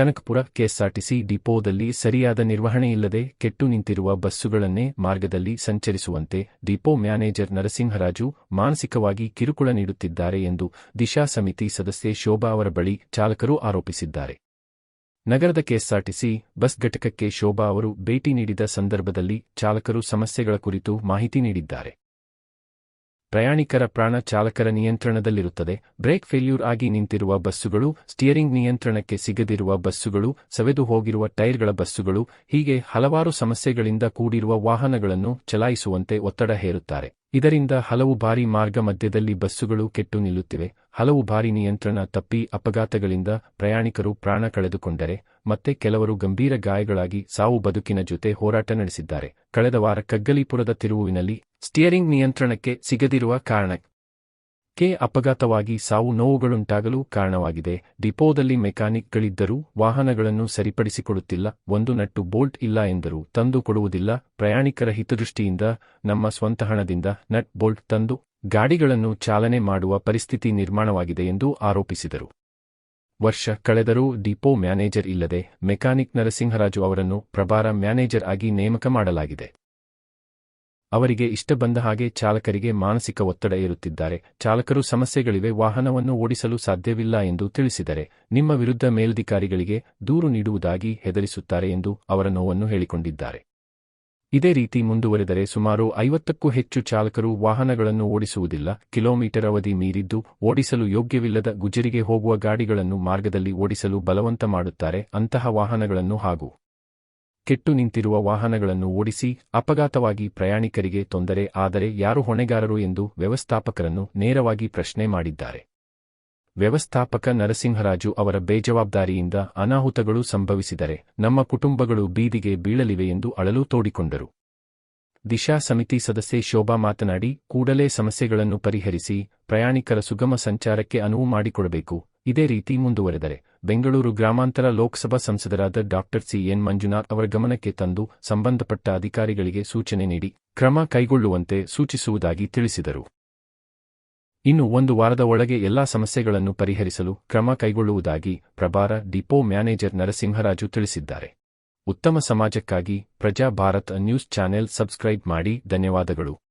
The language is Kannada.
ಕನಕಪುರ ಕೆಎಸ್ಆರ್ಟಿಸಿ ಡಿಪೋದಲ್ಲಿ ಸರಿಯಾದ ನಿರ್ವಹಣೆಯಿಲ್ಲದೆ ಕೆಟ್ಟು ನಿಂತಿರುವ ಬಸ್ಸುಗಳನ್ನೇ ಮಾರ್ಗದಲ್ಲಿ ಸಂಚರಿಸುವಂತೆ ಡಿಪೋ ಮ್ಯಾನೇಜರ್ ನರಸಿಂಹರಾಜು ಮಾನಸಿಕವಾಗಿ ಕಿರುಕುಳ ನೀಡುತ್ತಿದ್ದಾರೆ ಎಂದು ದಿಶಾ ಸಮಿತಿ ಸದಸ್ಯೆ ಶೋಭಾ ಅವರ ಬಳಿ ಚಾಲಕರು ಆರೋಪಿಸಿದ್ದಾರೆ. ನಗರದ ಕೆಎಸ್ಆರ್ಟಿಸಿ ಬಸ್ ಘಟಕಕ್ಕೆ ಶೋಭಾ ಅವರು ಭೇಟಿ ನೀಡಿದ ಸಂದರ್ಭದಲ್ಲಿ ಚಾಲಕರು ಸಮಸ್ಯೆಗಳ ಕುರಿತು ಮಾಹಿತಿ ನೀಡಿದ್ದಾರೆ. ಪ್ರಯಾಣಿಕರ ಪ್ರಾಣ ಚಾಲಕರ ನಿಯಂತ್ರಣದಲ್ಲಿರುತ್ತದೆ. ಬ್ರೇಕ್ ಫೇಲ್ಯೂರ್ ಆಗಿ ನಿಂತಿರುವ ಬಸ್ಸುಗಳು, ಸ್ಟಿಯರಿಂಗ್ ನಿಯಂತ್ರಣಕ್ಕೆ ಸಿಗದಿರುವ ಬಸ್ಸುಗಳು, ಸವೆದು ಹೋಗಿರುವ ಟೈರ್ಗಳ ಬಸ್ಸುಗಳು, ಹೀಗೆ ಹಲವಾರು ಸಮಸ್ಯೆಗಳಿಂದ ಕೂಡಿರುವ ವಾಹನಗಳನ್ನು ಚಲಾಯಿಸುವಂತೆ ಒತ್ತಡ ಹೇರುತ್ತಾರೆ. ಇದರಿಂದ ಹಲವು ಬಾರಿ ಮಾರ್ಗ ಮಧ್ಯದಲ್ಲಿ ಬಸ್ಸುಗಳು ಕೆಟ್ಟು ನಿಲ್ಲುತ್ತಿವೆ. ಹಲವು ಬಾರಿ ನಿಯಂತ್ರಣ ತಪ್ಪಿ ಅಪಘಾತಗಳಿಂದ ಪ್ರಯಾಣಿಕರು ಪ್ರಾಣ ಕಳೆದುಕೊಂಡರೆ, ಮತ್ತೆ ಕೆಲವರು ಗಂಭೀರ ಗಾಯಗಳಾಗಿ ಸಾವು ಬದುಕಿನ ಜೊತೆ ಹೋರಾಟ ನಡೆಸಿದ್ದಾರೆ. ಕಳೆದ ವಾರ ಕಗ್ಗಲೀಪುರದ ತಿರುವಿನಲ್ಲಿ ಸ್ಟಿಯರಿಂಗ್ ನಿಯಂತ್ರಣಕ್ಕೆ ಸಿಗದಿರುವ ಕಾರಣಕ್ಕೆ ಅಪಘಾತವಾಗಿ ಸಾವು ನೋವುಗಳುಂಟಾಗಲು ಕಾರಣವಾಗಿದೆ. ಡಿಪೋದಲ್ಲಿ ಮೆಕ್ಯಾನಿಕ್ಗಳಿದ್ದರೂ ವಾಹನಗಳನ್ನು ಸರಿಪಡಿಸಿಕೊಡುತ್ತಿಲ್ಲ. ಒಂದು ನಟ್ಟು ಬೋಲ್ಟ್ ಇಲ್ಲ ಎಂದರು. ತಂದು ಕೊಡುವುದಿಲ್ಲ. ಪ್ರಯಾಣಿಕರ ಹಿತದೃಷ್ಟಿಯಿಂದ ನಮ್ಮ ಸ್ವಂತ ಹಣದಿಂದ ನಟ್ ಬೋಲ್ಟ್ ತಂದು ಗಾಡಿಗಳನ್ನು ಚಾಲನೆ ಮಾಡುವ ಪರಿಸ್ಥಿತಿ ನಿರ್ಮಾಣವಾಗಿದೆ ಎಂದು ಆರೋಪಿಸಿದರು. ವರ್ಷ ಕಳೆದರೂ ಡಿಪೋ ಮ್ಯಾನೇಜರ್ ಇಲ್ಲದೆ ಮೆಕ್ಯಾನಿಕ್ ನರಸಿಂಹರಾಜು ಅವರನ್ನು ಪ್ರಭಾರ ಮ್ಯಾನೇಜರ್ ಆಗಿ ನೇಮಕ ಮಾಡಲಾಗಿದೆ. ಅವರಿಗೆ ಇಷ್ಟ ಬಂದ ಹಾಗೆ ಚಾಲಕರಿಗೆ ಮಾನಸಿಕ ಒತ್ತಡ ಇರುತ್ತಿದ್ದಾರೆ ಚಾಲಕರು ಸಮಸ್ಯೆಗಳಿವೆ, ವಾಹನವನ್ನು ಓಡಿಸಲು ಸಾಧ್ಯವಿಲ್ಲ ಎಂದು ತಿಳಿಸಿದರೆ, ನಿಮ್ಮ ವಿರುದ್ಧ ಮೇಲಧಿಕಾರಿಗಳಿಗೆ ದೂರು ನೀಡುವುದಾಗಿ ಹೆದರಿಸುತ್ತಾರೆ ಎಂದು ಅವರ ನೋವನ್ನು ಹೇಳಿಕೊಂಡಿದ್ದಾರೆ. ಇದೇ ರೀತಿ ಮುಂದುವರೆದರೆ ಸುಮಾರು ಐವತ್ತಕ್ಕೂ ಹೆಚ್ಚು ಚಾಲಕರು ವಾಹನಗಳನ್ನು ಓಡಿಸುವುದಿಲ್ಲ. ಕಿಲೋಮೀಟರ್ ಅವಧಿ ಮೀರಿದ್ದು, ಓಡಿಸಲು ಯೋಗ್ಯವಿಲ್ಲದ ಗುಜರಿಗೆ ಹೋಗುವ ಗಾಡಿಗಳನ್ನು ಮಾರ್ಗದಲ್ಲಿ ಓಡಿಸಲು ಬಲವಂತ ಮಾಡುತ್ತಾರೆ. ಅಂತಹ ವಾಹನಗಳನ್ನು ಹಾಗೂ ಕೆಟ್ಟು ನಿಂತಿರುವ ವಾಹನಗಳನ್ನು ಓಡಿಸಿ ಅಪಘಾತವಾಗಿ ಪ್ರಯಾಣಿಕರಿಗೆ ತೊಂದರೆ ಆದರೆ ಯಾರು ಹೊಣೆಗಾರರು ಎಂದು ವ್ಯವಸ್ಥಾಪಕರನ್ನು ನೇರವಾಗಿ ಪ್ರಶ್ನೆ ಮಾಡಿದ್ದಾರೆ. ವ್ಯವಸ್ಥಾಪಕ ನರಸಿಂಹರಾಜು ಅವರ ಬೇಜವಾಬ್ದಾರಿಯಿಂದ ಅನಾಹುತಗಳು ಸಂಭವಿಸಿದರೆ ನಮ್ಮ ಕುಟುಂಬಗಳು ಬೀದಿಗೆ ಬೀಳಲಿವೆ ಎಂದು ಅಳಲು ತೋಡಿಕೊಂಡರು. ದಿಶಾ ಸಮಿತಿ ಸದಸ್ಯೆ ಶೋಭಾ ಮಾತನಾಡಿ, ಕೂಡಲೇ ಸಮಸ್ಯೆಗಳನ್ನು ಪರಿಹರಿಸಿ ಪ್ರಯಾಣಿಕರ ಸುಗಮ ಸಂಚಾರಕ್ಕೆ ಅನುವು ಮಾಡಿಕೊಡಬೇಕು ಇದೇ ರೀತಿ ಮುಂದುವರೆದರೆ ಬೆಂಗಳೂರು ಗ್ರಾಮಾಂತರ ಲೋಕಸಭಾ ಸಂಸದರಾದ ಡಾಕ್ಟರ್ ಸಿಎನ್ ಮಂಜುನಾಥ್ ಅವರ ಗಮನಕ್ಕೆ ತಂದು ಸಂಬಂಧಪಟ್ಟ ಅಧಿಕಾರಿಗಳಿಗೆ ಸೂಚನೆ ನೀಡಿ ಕ್ರಮ ಕೈಗೊಳ್ಳುವಂತೆ ಸೂಚಿಸುವುದಾಗಿ ತಿಳಿಸಿದರು. ಇನ್ನು ಒಂದು ವಾರದ ಒಳಗೆ ಎಲ್ಲಾ ಸಮಸ್ಯೆಗಳನ್ನು ಪರಿಹರಿಸಲು ಕ್ರಮ ಕೈಗೊಳ್ಳುವುದಾಗಿ ಪ್ರಭಾರ ಡಿಪೋ ಮ್ಯಾನೇಜರ್ ನರಸಿಂಹರಾಜು ತಿಳಿಸಿದ್ದಾರೆ. ಉತ್ತಮ ಸಮಾಜಕ್ಕಾಗಿ ಪ್ರಜಾ ಭಾರತ್ ನ್ಯೂಸ್ ಚಾನೆಲ್ ಸಬ್ಸ್ಕ್ರೈಬ್ ಮಾಡಿ, ಧನ್ಯವಾದಗಳು.